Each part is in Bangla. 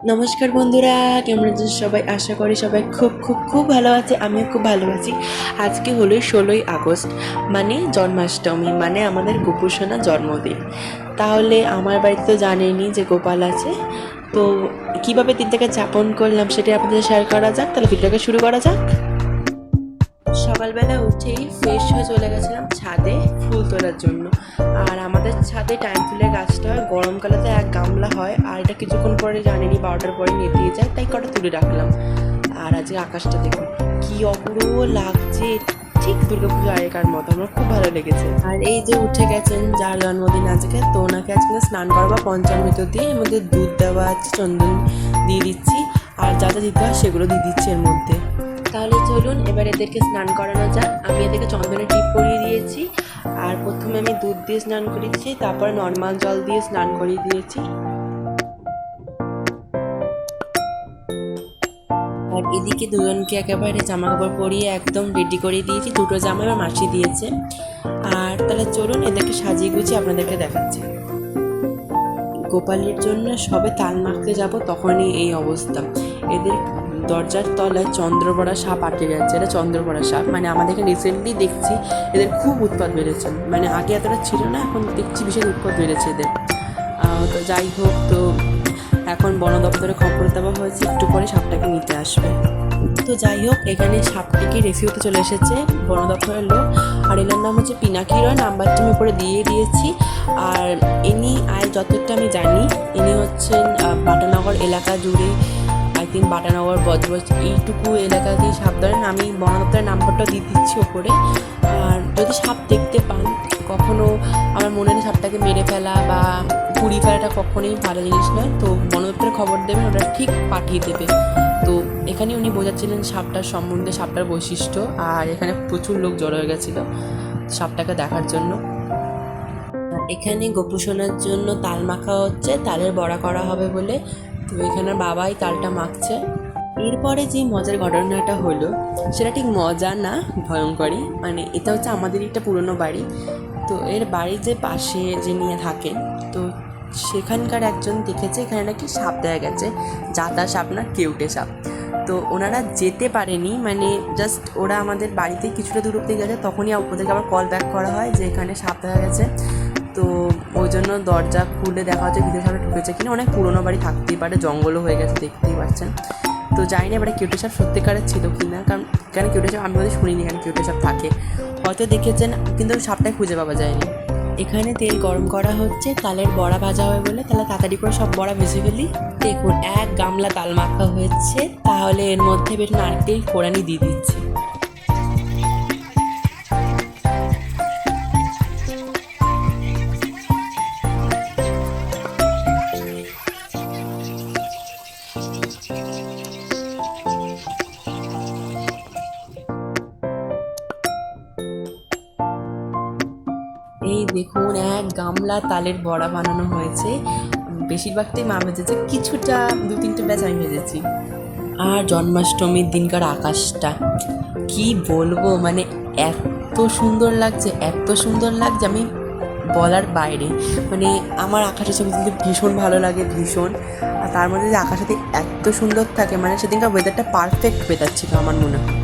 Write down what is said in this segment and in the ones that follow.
নমস্কার বন্ধুরা, কেমন আছেন সবাই? আশা করি সবাই খুব খুব খুব ভালো আছে, আমিও খুব ভালো আছি। আজকে হলো ষোলোই আগস্ট মানে জন্মাষ্টমী মানে আমাদের গোপুসোনা জন্মদিন। তাহলে আমার বাড়িতে তো জানেনি যে গোপাল আছে, তো কীভাবে দিনটাকে যাপন করলাম সেটা আপনাদের শেয়ার করা যাক। তাহলে ভিডিওটাকে শুরু করা যাক। সকালবেলা উঠেই ফ্রেশ হয়ে চলে গেছিলাম ছাদে ফুল তোলার জন্য। আর আমাদের ছাদে টাইম ফুলের গাছটা হয় গরমকালেতে এক গামলা হয়, আর এটা কিছুক্ষণ পরে জানেনি বারোটার পরে নেতিয়ে যায়, তাই কটা তুলে রাখলাম। আর আজকে আকাশটা দেখুন, কি অপূর্ব লাগছে। ঠিক দুর্গাপুজো আগেকার মতো, আমার খুব ভালো লেগেছে। আর এই যে উঠে গেছেন, যার জন্মদিন আজকে, তো ওনাকে আজকে স্নান করবা পঞ্চামৃত দিয়ে এর মধ্যে দুধ দেওয়া আছে, চন্দন দিয়ে দিচ্ছি, আর যা যা দিতে হয় সেগুলো দিয়ে দিচ্ছি এর মধ্যে। তাহলে চলুন, এবার এদেরকে স্নান করানো যাক। আমি এদেরকে চন্দনের টিপ পরিয়ে দিয়েছি। আর প্রথমে আমি দুধ দিয়ে স্নান করিয়েছি তারপরে নর্মাল জল দিয়ে স্নান করিয়ে দিয়েছি। আর এদিকে দুজনকে একেবারে জামা কাপড় পরিয়ে একদম রেডি করে দিয়েছি, দুটো জামা এবার মাসি দিয়েছে। আর তাহলে চলুন, এদেরকে সাজিয়ে গুছিয়ে আপনাদেরকে দেখাচ্ছি। গোপালের জন্য সবে তাল মাখতে যাব, তখনই এই অবস্থা। এদের দরজার তলায় চন্দ্রবড়া সাপ আটকে গেছে। এটা চন্দ্রবড়া সাপ। মানে আমাদের এখানে রিসেন্টলি দেখছি এদের খুব উৎপাদ বেড়েছে। মানে আগে এতটা ছিল না এখন দেখছি বিশেষ উৎপাদ বেড়েছে এদের। তো যাই হোক তো এখন বন দপ্তরে খবর দেওয়া হয়েছে একটু পরে সাপটাকে নিতে আসবে। তো যাই হোক এখানে সাপটিকে রেসিউতে চলে এসেছে বন দপ্তরের লোক। আর এনার নাম হচ্ছে পিনাকি রয় নাম্বারটি আমি উপরে দিয়ে দিয়েছি। আর ইনি আর যতটা আমি জানি ইনি হচ্ছেন আহ, বাটানগর এলাকা জুড়ে থিঙ্ক বাটানগর বজবজ এইটুকু এলাকা দিয়ে সাপ ধরেন আমি বন নাম্বারটা দিয়ে দিচ্ছি ওপরে। আর যদি সাপ দেখতে পান, কখনো আমার মনে হয় সাপটাকে মেরে ফেলা বা পুড়ি ফেলাটা কখনোই ভালো জিনিস নয়। তো বন খবর দেবেন ওটা ঠিক পাঠিয়ে দেবে। তো এখানে উনি বোঝাচ্ছিলেন সাপটার সম্বন্ধে, সাপটার বৈশিষ্ট্য, আর এখানে প্রচুর লোক জড়ো হয়ে গেছিল সাপটাকে দেখার জন্য। এখানে গোপুসোনার জন্য তাল মাখা হচ্ছে, তালের বড়া করা হবে বলে। তো এখানে বাবাই তালটা মাখছে। এরপরে যে মজার ঘটনাটা হলো, সেটা ঠিক মজা না, ভয়ঙ্করই। মানে এটা হচ্ছে আমাদের একটা পুরনো বাড়ি। তো এর বাড়ির যে পাশে যে নিয়ে থাকেন তো সেখানকার একজন দেখেছে, এখানে নাকি সাপ দেখা গেছে। জাতা সাপ না, কেউটে সাপ। তো ওনারা যেতে পারেনি মানে জাস্ট ওরা আমাদের বাড়িতে কিছুটা দূর অব্দি গেছে, তখনই ওদেরকে আবার কল ব্যাক করা হয় যে এখানে সাপ দেখা গেছে। তো ওই জন্য দরজা খুলে দেখা হচ্ছে, ভিতরে সাপটা ঢুকেছে কিনা। অনেক পুরোনো বাড়ি থাকতেই পারে, জঙ্গলও হয়ে গেছে, দেখতেই পাচ্ছেন। তো জানি না এবারে কেউটে সাপ সত্যিকারের ছিল কি না কারণ কেন কেউটে সাপ আমি বোধহয় শুনিনি এখানে কেউটে সাপ থাকে। হয়তো দেখেছেন, কিন্তু সাপটাই খুঁজে পাওয়া যায়নি। এখানে তেল গরম করা হচ্ছে, তালের বড়া ভাজা হবে বলে, তাহলে তাড়াতাড়ি করে সব বড়া ভেজে ফেলি। দেখুন, এক গামলা তাল মাখা হয়েছে, তাহলে এর মধ্যে বেশ নারকেল কোড়ানি দিয়ে দিচ্ছি। দেখুন, এক গামলা তালের বড়া বানানো হয়েছে। বেশিরভাগটাই মা ভেজেছে। কিছুটা, দু তিনটে ব্যাচ আমি ভেজেছি। আর জন্মাষ্টমীর দিনকার আকাশটা, কি বলব? মানে এত সুন্দর লাগছে, এত সুন্দর লাগছে আমি বলার বাইরে। মানে আমার আকাশের ছবি তুলতে ভীষণ ভালো লাগে, ভীষণ। আর তার মধ্যে যে আকাশে এত সুন্দর থাকে মানে সেদিনকার ওয়েদারটা পারফেক্ট ওয়েদার ছিল আমার মনে হয়।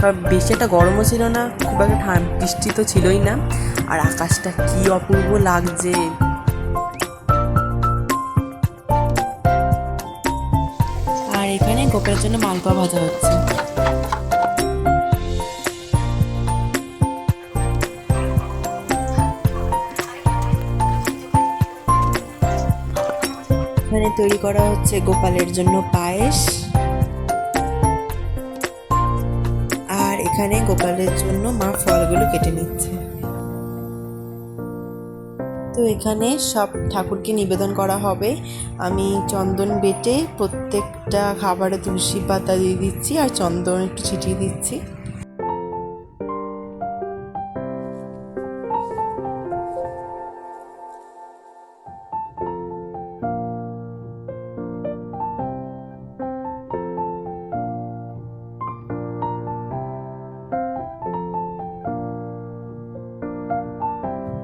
কারণ বেশি একটা গরমও ছিল না, খুব একটা বৃষ্টি তো ছিলই না। আর আকাশটা কি অপূর্ব লাগছে। আর এখানে গোপের জন্য মালপোয়া ভাজা হচ্ছে। এখানে তৈরি করা হচ্ছে গোপালের জন্য পায়েস। আর এখানে গোপালের জন্য মা ফলগুলো কেটে নিচ্ছে। তো এখানে সব ঠাকুরকে নিবেদন করা হবে, আমি চন্দন বেটে প্রত্যেকটা খাবারে তুলসী পাতা দিয়ে দিচ্ছি আর চন্দন একটু ছিটিয়ে দিচ্ছি।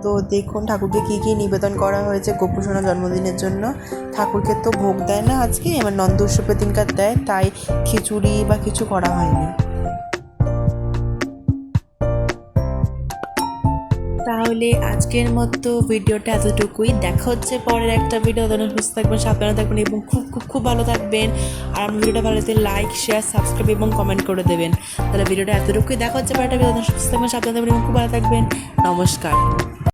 তো দেখুন ঠাকুরকে কী কী নিবেদন করা হয়েছে গোপুসোনা জন্মদিনের জন্য। ঠাকুরকে তো ভোগ দেয় না আজকে, এবার নন্দ উৎসবের দিনকার দেয়, তাই খিচুড়ি বা কিছু করা হয়নি। তাহলে আজকের মতো ভিডিওটা এতটুকুই। দেখা হচ্ছে পরের একটা ভিডিও। ধরুন সুস্থ থাকবেন, সাবধানে থাকবেন এবং খুব খুব খুব ভালো থাকবেন। আর আমার ভিডিওটা ভালো লাগলে লাইক, শেয়ার, সাবস্ক্রাইব এবং কমেন্ট করে দেবেন। তাহলে ভিডিওটা এতটুকুই। দেখা হচ্ছে পরের একটা ভিডিও। সুস্থ থাকবেন, সাবধানে থাকবেন এবং খুব ভালো থাকবেন। নমস্কার।